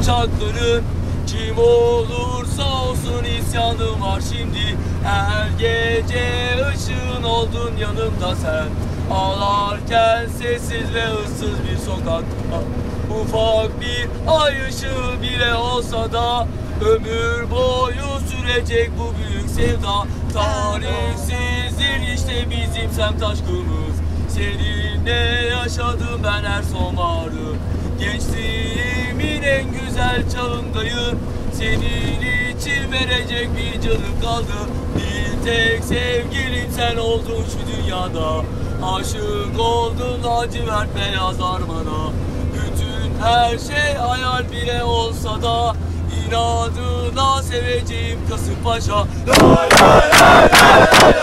uçakların Kim olursa olsun isyanım var. Şimdi Her gece ışığın oldun yanımda sen. Ağlarken sessiz ve ıssız bir sokakta. Ufak bir ay ışığı bile olsa da Ömür boyu sürecek bu büyük sevda. Tarihsizdir işte bizim semt aşkımız Seninle yaşadım ben her sonbaharı Gençliğimin en güzel çağındayım Senin için verecek bir canım kaldı. Bir tek sevgilim sen oldun şu dünyada. Aşık oldum lacivert beyaz armana. Bütün her şey hayal bile olsa da İnadına seveceğim Kasımpaşa. Lay lay lay lay lay